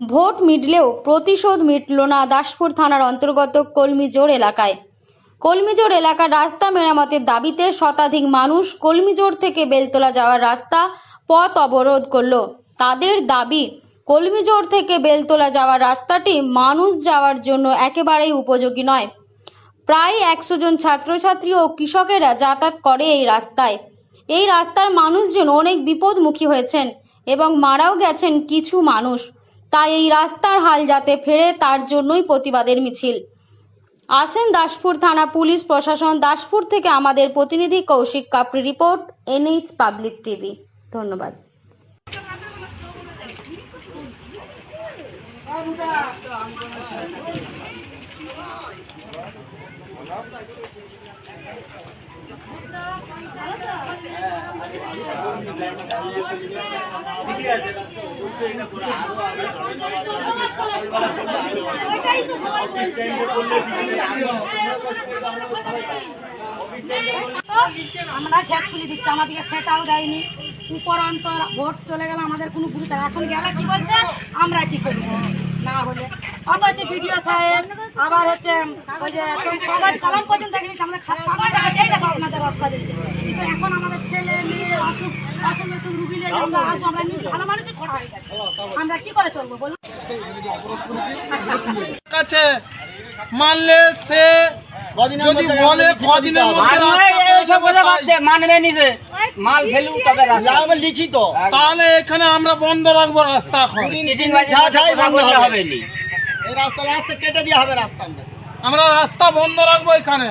Vote মিটলেও প্রতিশোধ মিটল না দাসপুর থানার অন্তর্গত কলমিজোড় এলাকায়। কলমিজোড় এলাকার রাস্তা মেরামতের দাবিতে শতাধিক মানুষ কলমিজোড় থেকে বেলতলা যাওয়ার রাস্তা পথ অবরোধ করল। তাদের দাবি কলমিজোড় থেকে বেলতলা যাওয়ার রাস্তাটি মানুষ যাওয়ার জন্য একেবারেই উপযোগী নয়। প্রায় একশো জন ছাত্রছাত্রী ও কৃষকেরা যাতায়াত করে এই রাস্তায়। এই রাস্তার মানুষজন অনেক বিপদমুখী হয়েছেন এবং মারাও গেছেন কিছু মানুষ। তাই এই রাস্তার হাল যাতে ফেরে, তার জন্যই প্রতিবাদের মিছিল। আসেন দাসপুর থানা পুলিশ প্রশাসন। দাসপুর থেকে আমাদের প্রতিনিধি Kaushik Kapri report, NH public TV. ধন্যবাদ। আমরা গ্যাস খুলে দিচ্ছি, আমাদেরকে সেটাও দেয়নি। উপরন্ত ভোট চলে গেল আমাদের কোনো গুরুত্ব। এখন গেলে কি বলছে? আমরা কি করব? না হলে। অথচ বিডিও সাহেব আবার হচ্ছে, ওই যে সবাই সালাম পর্যন্ত আমাদের খালি আমরা আসব আমরা নিজে ভালো মানুষই খোঁড়া গেছে। আমরা কি করে চলবো বলুন? কাছে মানলে সে যদি বলে কদিনের মধ্যে রাস্তা করে দেবো তাই। মানবে নিছে মাল ফেলু তবে রাস্তা। লিখিত। তাহলে এখানে আমরা বন্ধ রাখব রাস্তা এখন। চিটিং বাজি বন্ধ হবে। এই রাস্তা রাস্তা কেটে দেওয়া হবে রাস্তা আমরা রাস্তা বন্ধ রাখব এখানে।